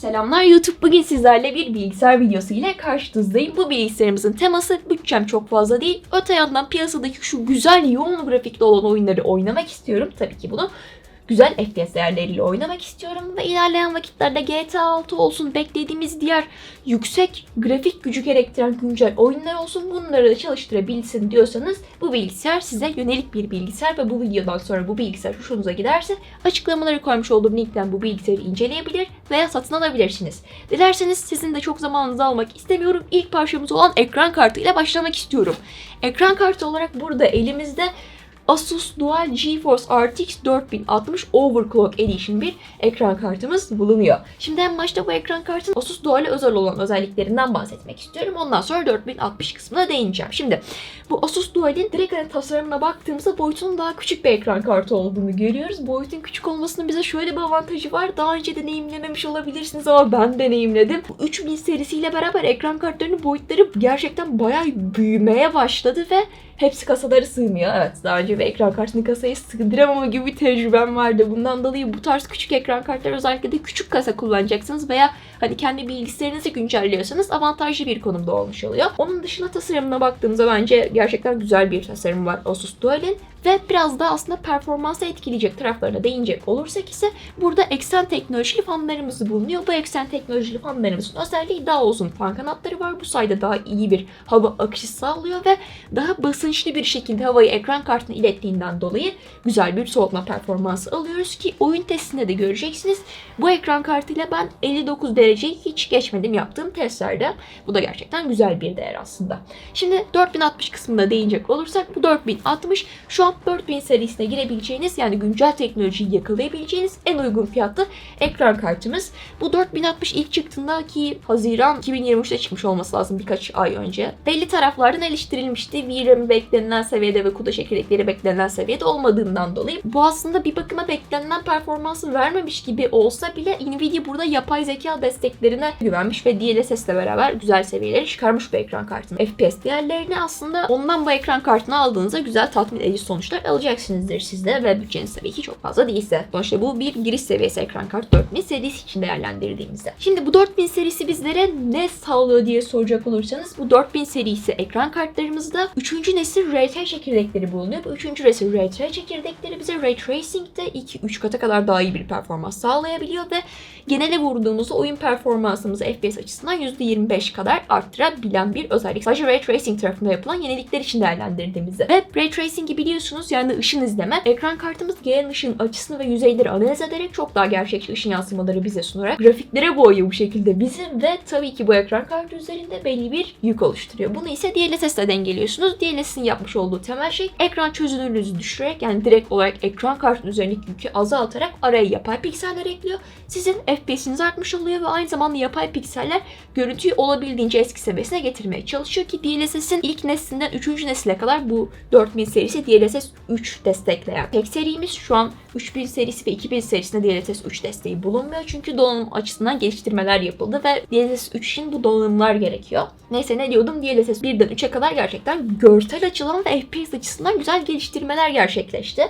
Selamlar YouTube. Bugün sizlerle bir bilgisayar videosu ile karşınızdayım. Bu bilgisayarımızın teması bütçem çok fazla değil. Öte yandan piyasadaki şu güzel yoğun grafikli olan oyunları oynamak istiyorum. Tabii ki bunu güzel FPS değerleriyle oynamak istiyorum ve ilerleyen vakitlerde GTA 6 olsun beklediğimiz diğer yüksek grafik gücü gerektiren güncel oyunlar olsun bunları da çalıştırabilsin diyorsanız bu bilgisayar size yönelik bir bilgisayar ve bu videodan sonra bu bilgisayar hoşunuza giderse açıklamaları koymuş olduğum linkten bu bilgisayarı inceleyebilir veya satın alabilirsiniz. Dilerseniz sizin de çok zamanınızı almak istemiyorum. İlk parçamız olan ekran kartı ile başlamak istiyorum. Ekran kartı olarak burada elimizde Asus Dual GeForce RTX 4060 Overclock Edition bir ekran kartımız bulunuyor. Şimdi en başta bu ekran kartın Asus Dual'e özel olan özelliklerinden bahsetmek istiyorum. Ondan sonra 4060 kısmına değineceğim. Şimdi bu Asus Dual'in direkt hani tasarımına baktığımızda boyutunun daha küçük bir ekran kartı olduğunu görüyoruz. Boyutun küçük olmasının bize şöyle bir avantajı var. Daha önce deneyimlememiş olabilirsiniz ama ben deneyimledim. Bu 3000 serisiyle beraber ekran kartlarının boyutları gerçekten bayağı büyümeye başladı ve hepsi kasaları sığmıyor. Evet daha önce bir ekran kartını kasayı sığdıramama gibi bir tecrübem vardı. Bundan dolayı bu tarz küçük ekran kartları özellikle de küçük kasa kullanacaksınız veya hani kendi bilgisayarınızı güncelliyorsanız avantajlı bir konumda olmuş oluyor. Onun dışında tasarımına baktığımızda bence gerçekten güzel bir tasarım var Asus Dual'in ve biraz da aslında performansı etkileyecek taraflarına değinecek olursak ise burada eksen teknolojili fanlarımız bulunuyor. Bu eksen teknolojili fanlarımızın özelliği daha uzun fan kanatları var. Bu sayede daha iyi bir hava akışı sağlıyor ve daha basınçlı bir şekilde havayı ekran kartına ilettiğinden dolayı güzel bir soğutma performansı alıyoruz ki oyun testinde de göreceksiniz. Bu ekran kartıyla ben 59 dereceyi hiç geçmedim yaptığım testlerde. Bu da gerçekten güzel bir değer aslında. Şimdi 4060 kısmında değinecek olursak bu 4060 şu an 4000 serisine girebileceğiniz yani güncel teknolojiyi yakalayabileceğiniz en uygun fiyatlı ekran kartımız. Bu 4060 ilk çıktığında ki Haziran 2023'te çıkmış olması lazım birkaç ay önce. Belli taraflardan eleştirilmişti. VRAM beklenilen seviyede ve kuda çekirdekleri beklenilen seviyede olmadığından dolayı. Bu aslında bir bakıma beklenilen performansı vermemiş gibi olsa bile Nvidia burada yapay zeka desteklerine güvenmiş ve DLSS ile beraber güzel seviyeleri çıkarmış bu ekran kartının. FPS değerlerini aslında ondan bu ekran kartını aldığınızda güzel tatmin edici sonuçlar alacaksınızdır sizde ve bütçeniz tabii ki çok fazla değilse. Sonuçta bu bir giriş seviyesi ekran kartı 4000 serisi için değerlendirdiğimizde. Şimdi bu 4000 serisi bizlere ne sağlıyor diye soracak olursanız bu 4000 serisi ekran kartlarımızda 3. nesil RT çekirdekleri bulunuyor. Bu 3. nesil RT çekirdekleri bize Ray Tracing'de 2-3 kata kadar daha iyi bir performans sağlayabiliyor ve genele vurduğumuzda oyun performansımızı FPS açısından %25 kadar arttırabilen bir özellik. Sadece Ray Tracing tarafında yapılan yenilikler için değerlendirdiğimizde. Ve Ray Tracing'i biliyorsunuz yani ışın izleme. Ekran kartımız gelen ışın açısını ve yüzeyleri analiz ederek çok daha gerçekçi ışın yansımaları bize sunarak grafiklere boyuyor bu şekilde bizi ve tabii ki bu ekran kartı üzerinde belli bir yük oluşturuyor. Bunu ise DLSS ile dengeliyorsunuz. DLSS'in yapmış olduğu temel şey ekran çözünürlüğünüzü düşürerek yani direkt olarak ekran kartının üzerindeki yükü azaltarak araya yapay pikseller ekliyor. Sizin FPS'iniz artmış oluyor ve aynı zamanda yapay pikseller görüntüyü olabildiğince eski seviyesine getirmeye çalışıyor ki DLSS'in ilk neslinden 3. nesile kadar bu 4000 serisi DLSS 3 destekleyen tek serimiz. Şu an 3000 serisi ve 2000 serisinde DLSS 3 desteği bulunmuyor. Çünkü donanım açısından geliştirmeler yapıldı ve DLSS 3 için bu donanımlar gerekiyor. Neyse ne diyordum DLSS 1'den 3'e kadar gerçekten görsel açıdan ve FPS açısından güzel geliştirmeler gerçekleşti.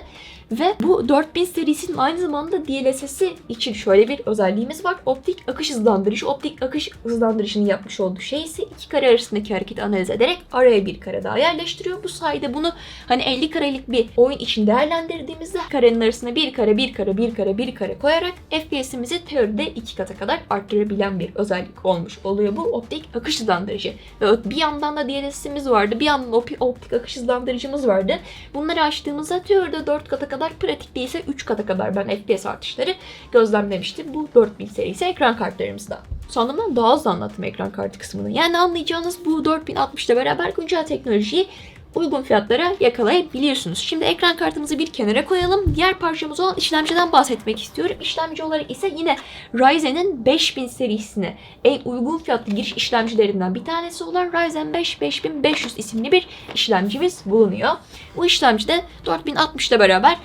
Ve bu 4000 serisinin aynı zamanda DLSS'i için şöyle bir özelliğimiz var. Optik akış hızlandırıcı. Optik akış hızlandırıcının yapmış olduğu şey ise iki kare arasındaki hareketi analiz ederek araya bir kare daha yerleştiriyor. Bu sayede bunu hani 50 karelik bir oyun için değerlendirdiğimizde karenin arasına bir kare, bir kare, bir kare, bir kare koyarak FPS'imizi teoride iki kata kadar arttırabilen bir özellik olmuş oluyor bu optik akış hızlandırıcı. Ve bir yandan da DLSS'imiz vardı. Bir yandan op- optik akış hızlandırıcımız vardı. Bunları açtığımızda teoride 4 kata kadar, pratikte ise 3 kata kadar ben FPS artışları gözlemlemiştim. Bu 4000 serisi ekran kartlarımızda. Sandığımdan daha hızlı anlattım ekran kartı kısmını. Yani anlayacağınız bu 4060 ile beraber güncel teknolojiyi uygun fiyatlara yakalayabiliyorsunuz. Şimdi ekran kartımızı bir kenara koyalım. Diğer parçamız olan işlemciden bahsetmek istiyorum. İşlemci olarak ise yine Ryzen'in 5000 serisine en uygun fiyatlı giriş işlemcilerinden bir tanesi olan Ryzen 5 5500 isimli bir işlemcimiz bulunuyor. Bu işlemcide 4060 ile beraber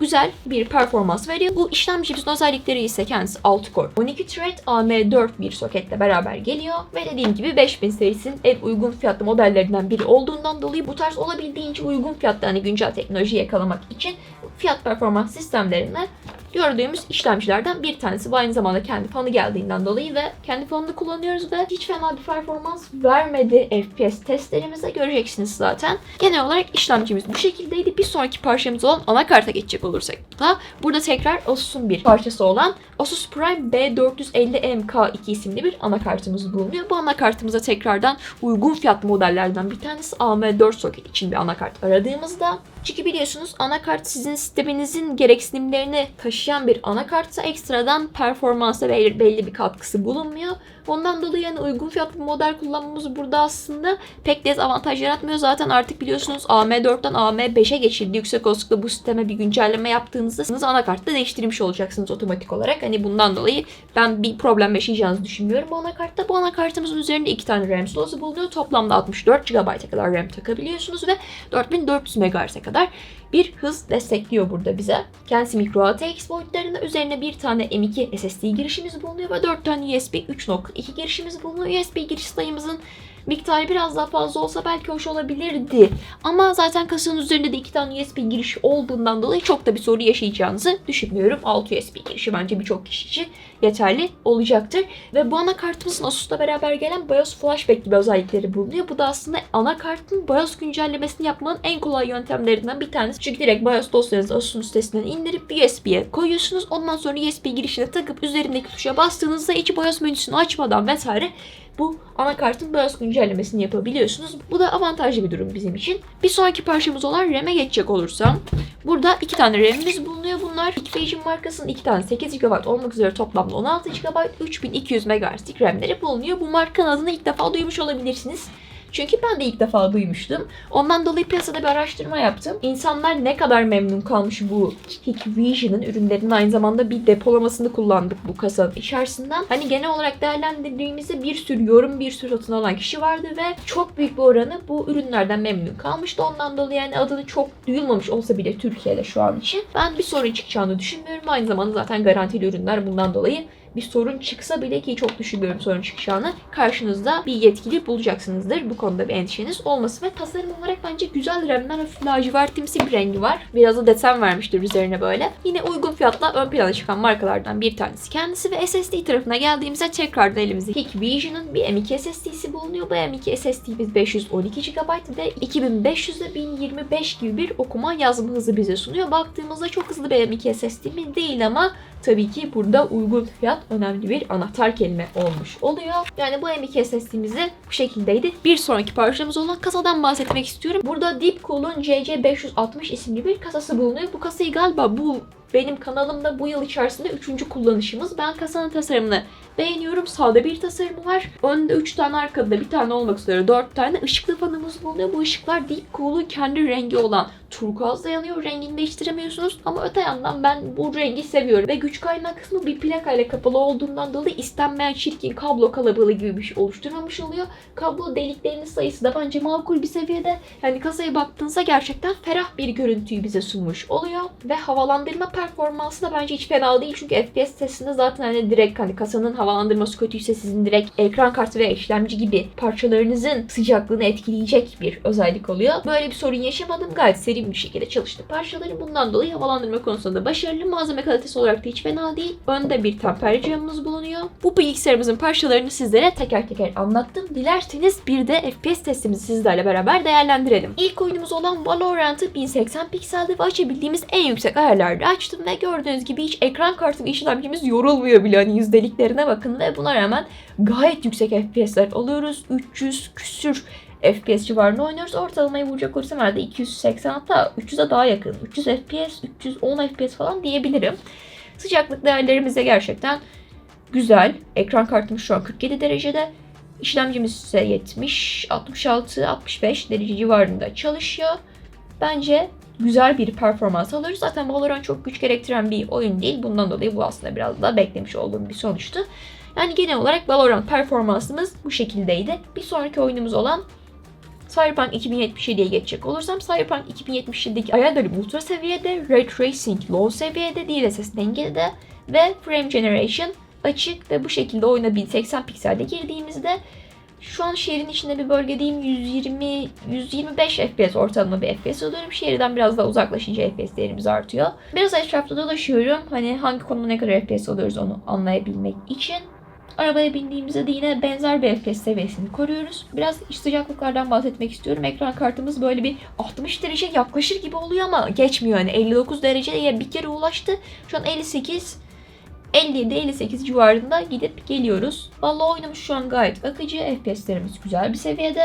güzel bir performans veriyor. Bu işlemcimizin özellikleri ise kendisi 6 core 12 thread AM4 bir soketle beraber geliyor ve dediğim gibi 5000 serisinin en uygun fiyatlı modellerinden biri olduğundan dolayı bu tarz olabildiğince uygun fiyatlı hani güncel teknoloji yakalamak için fiyat performans sistemlerine gördüğümüz işlemcilerden bir tanesi. Bu aynı zamanda kendi fanı geldiğinden dolayı ve kendi fanını kullanıyoruz ve hiç fena bir performans vermedi FPS testlerimizde göreceksiniz zaten. Genel olarak işlemcimiz bu şekildeydi. Bir sonraki parçamız olan anakarta geçecek olursak da burada tekrar Asus'un bir parçası olan Asus Prime B450MK2 isimli bir anakartımız bulunuyor. Bu anakartımıza tekrardan uygun fiyatlı modellerden bir tanesi AM4 soket için bir anakart aradığımızda çünkü biliyorsunuz anakart sizin sisteminizin gereksinimlerini taşıyan bir anakartsa ekstradan performansa belli, bir katkısı bulunmuyor. Ondan dolayı yani uygun fiyatlı bir model kullanmamız burada aslında pek dezavantaj yaratmıyor. Zaten artık biliyorsunuz AM4'ten AM5'e geçildi. Yüksek olasılıkla bu sisteme bir güncelleme yaptığınızda siz anakartı da değiştirmiş olacaksınız otomatik olarak. Hani bundan dolayı ben bir problem yaşayacağınızı düşünmüyorum bu anakartta. Bu anakartımızın üzerinde iki tane RAM slotu bulunuyor. Toplamda 64 GB'a kadar RAM takabiliyorsunuz ve 4400 MHz'e kadar bir hız destekliyor burada bize. Kendisi micro ATX boyutlarında üzerine bir tane M2 SSD girişimiz bulunuyor ve 4 tane USB 3.2 girişimiz bulunuyor. USB giriş sayımızın miktarı biraz daha fazla olsa belki hoş olabilirdi. Ama zaten kasanın üzerinde de iki tane USB girişi olduğundan dolayı çok da bir soru yaşayacağınızı düşünmüyorum. 6 USB girişi bence birçok kişi için yeterli olacaktır. Ve bu anakartımızın Asus'la beraber gelen BIOS Flashback gibi özellikleri bulunuyor. Bu da aslında anakartın BIOS güncellemesini yapmanın en kolay yöntemlerinden bir tanesi. Çünkü direkt BIOS dosyanızı Asus'un sitesinden indirip USB'ye koyuyorsunuz. Ondan sonra USB girişine takıp üzerindeki tuşa bastığınızda içi BIOS menüsünü açmadan vesaire bu anakartın BIOS güncellemesini yapabiliyorsunuz. Bu da avantajlı bir durum bizim için. Bir sonraki parçamız olan RAM'e geçecek olursam. Burada iki tane RAM'imiz bulunuyor. Bunlar Hikvision markasının iki tane 8 GB olmak üzere toplamda 16 GB 3200 MHz'lik RAM'leri bulunuyor. Bu markanın adını ilk defa duymuş olabilirsiniz. Çünkü ben de ilk defa duymuştum. Ondan dolayı piyasada bir araştırma yaptım. İnsanlar ne kadar memnun kalmış bu Hikvision'ın ürünlerinin aynı zamanda bir depolamasını kullandık bu kasanın içerisinden. Hani genel olarak değerlendirdiğimizde bir sürü yorum, bir sürü satın alan kişi vardı ve çok büyük bir oranı bu ürünlerden memnun kalmıştı. Ondan dolayı yani adını çok duyulmamış olsa bile Türkiye'de şu an için ben bir sorun çıkacağını düşünmüyorum. Aynı zamanda zaten garantili ürünler bundan dolayı bir sorun çıksa bile ki çok düşünmüyorum sorun çıkacağını karşınızda bir yetkili bulacaksınızdır. Bu konuda bir endişeniz olmasın ve tasarım olarak bence güzel RAM'den hafif lacivertimsi bir rengi var. Biraz da desen vermiştir üzerine böyle. Yine uygun fiyatla ön plana çıkan markalardan bir tanesi kendisi ve SSD tarafına geldiğimizde tekrardan elimizde Hikvision'ın bir M2 SSD'si bulunuyor. Bu M2 SSD'miz 512 GB ve 2500 ile 1025 gibi bir okuma yazma hızı bize sunuyor. Baktığımızda çok hızlı bir M2 SSD mi değil ama tabii ki burada uygun fiyat önemli bir anahtar kelime olmuş oluyor. Yani bu M2 SSD'mizi bu şekildeydi. Bir sonraki parçamız olan kasadan bahsetmek istiyorum. Burada Deepcool'un CC560 isimli bir kasası bulunuyor. Bu kasayı galiba bu benim kanalımda bu yıl içerisinde üçüncü kullanışımız. Ben kasanın tasarımını beğeniyorum. Sade bir tasarımı var. Önde 3 tane arkada da bir tane olmak üzere 4 tane ışıklı fanımız bulunuyor. Bu ışıklar Deep Cool'un kendi rengi olan turkuazla yanıyor. Rengini değiştiremiyorsunuz. Ama öte yandan ben bu rengi seviyorum. Ve güç kaynağı kısmı bir plakayla kapalı olduğundan dolayı istenmeyen çirkin kablo kalabalığı gibi bir şey oluşturmamış oluyor. Kablo deliklerinin sayısı da bence makul bir seviyede. Yani kasaya baktığınızda gerçekten ferah bir görüntüyü bize sunmuş oluyor. Ve havalandırma performansı da bence hiç fena değil. Çünkü FPS testinde zaten hani direkt hani kasanın havalandırması kötüyse sizin direkt ekran kartı ve işlemci gibi parçalarınızın sıcaklığını etkileyecek bir özellik oluyor. Böyle bir sorun yaşamadım. Gayet seri bir şekilde çalıştı parçaları. Bundan dolayı havalandırma konusunda başarılı. Malzeme kalitesi olarak da hiç fena değil. Önde bir tamper camımız bulunuyor. Bu bilgisayarımızın parçalarını sizlere teker teker anlattım. Dilerseniz bir de FPS testimizi sizlerle beraber değerlendirelim. İlk oyunumuz olan Valorant'ı 1080 pikselde ve açabildiğimiz en yüksek ayarlarda açtım ve gördüğünüz gibi hiç ekran kartı ve işlemcimiz yorulmuyor bile. Hani yüzdeliklerine bakın ve buna rağmen gayet yüksek FPS'ler alıyoruz. 300 küsür FPS civarında oynuyoruz. Ortalamayı vuracak olursam herhalde 280 hatta 300'e daha yakın. 300 FPS, 310 FPS falan diyebilirim. Sıcaklık değerlerimiz de gerçekten güzel. Ekran kartımız şu an 47 derecede. İşlemcimiz ise 70, 66, 65 derece civarında çalışıyor. Bence güzel bir performans alıyoruz. Zaten Valorant çok güç gerektiren bir oyun değil. Bundan dolayı bu aslında biraz daha beklemiş olduğum bir sonuçtu. Yani genel olarak Valorant performansımız bu şekildeydi. Bir sonraki oyunumuz olan Cyberpunk 2077'ye geçecek olursam Cyberpunk 2077'deki ayarları ultra seviyede, Ray Tracing low seviyede, DLSS dengede ve Frame Generation açık ve bu şekilde oyuna 1080 pikselde girdiğimizde Şu an şehrin içinde bir bölgedeyim. 120 125 FPS ortalama bir FPS alıyorum. Şehirden biraz daha uzaklaşınca FPS değerimiz artıyor. Biraz etrafta dolaşıyorum. Hani hangi konuma ne kadar FPS alıyoruz onu anlayabilmek için. Arabaya bindiğimizde de yine benzer bir FPS seviyesini koruyoruz. Biraz iç sıcaklıklardan bahsetmek istiyorum. Ekran kartımız böyle bir 60 derece yaklaşır gibi oluyor ama geçmiyor. Yani 59 dereceye bir kere ulaştı. Şu an 58 57-58 civarında gidip geliyoruz. Vallahi oyunumuz şu an gayet akıcı. FPS'lerimiz güzel bir seviyede.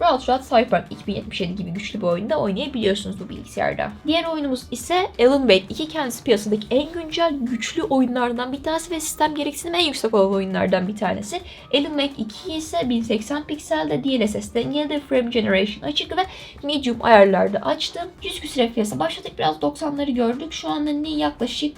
Rahat rahat Cyberpunk 2077 gibi güçlü bir oyunda oynayabiliyorsunuz bu bilgisayarda. Diğer oyunumuz ise Alan Wake 2 kendisi piyasadaki en güncel güçlü oyunlardan bir tanesi ve sistem gereksinimi en yüksek olan oyunlardan bir tanesi. Alan Wake 2 ise 1080 pikselde DLSS'de Near Frame Generation açık ve medium ayarlarda açtım. 100 küsur FPS'e başladık biraz 90'ları gördük. Şu anda ne yaklaşık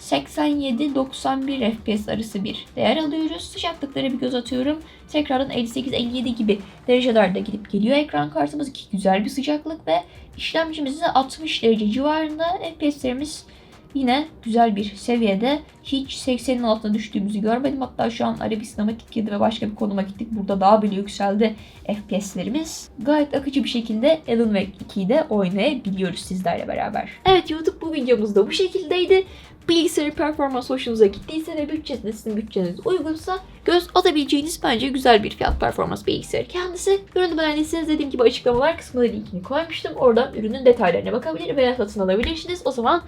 87-91 FPS arası bir değer alıyoruz. Sıcaklıklara bir göz atıyorum. Tekrardan 58-57 gibi derecelerde gidip geliyor ekran kartımız ki güzel bir sıcaklık ve işlemcimiz de 60 derece civarında. FPS'lerimiz yine güzel bir seviyede. Hiç 80'in altına düştüğümüzü görmedim. Hatta şu an Arabistan'a gittik ve başka bir konuma gittik. Burada daha bile yükseldi FPS'lerimiz. Gayet akıcı bir şekilde Alan Wake 2'yi de oynayabiliyoruz sizlerle beraber. Evet YouTube bu videomuz da bu şekildeydi bilgisayarı performans hoşunuza gittiyse ve bütçeniz de sizin bütçeniz uygunsa göz atabileceğiniz bence güzel bir fiyat performans bilgisayarı kendisi. Ürünü beğendiyseniz dediğim gibi açıklamalar kısmına linkini koymuştum. Oradan ürünün detaylarına bakabilir veya satın alabilirsiniz. O zaman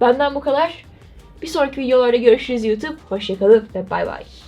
benden bu kadar. Bir sonraki videolarda görüşürüz YouTube. Hoşçakalın ve bay bay.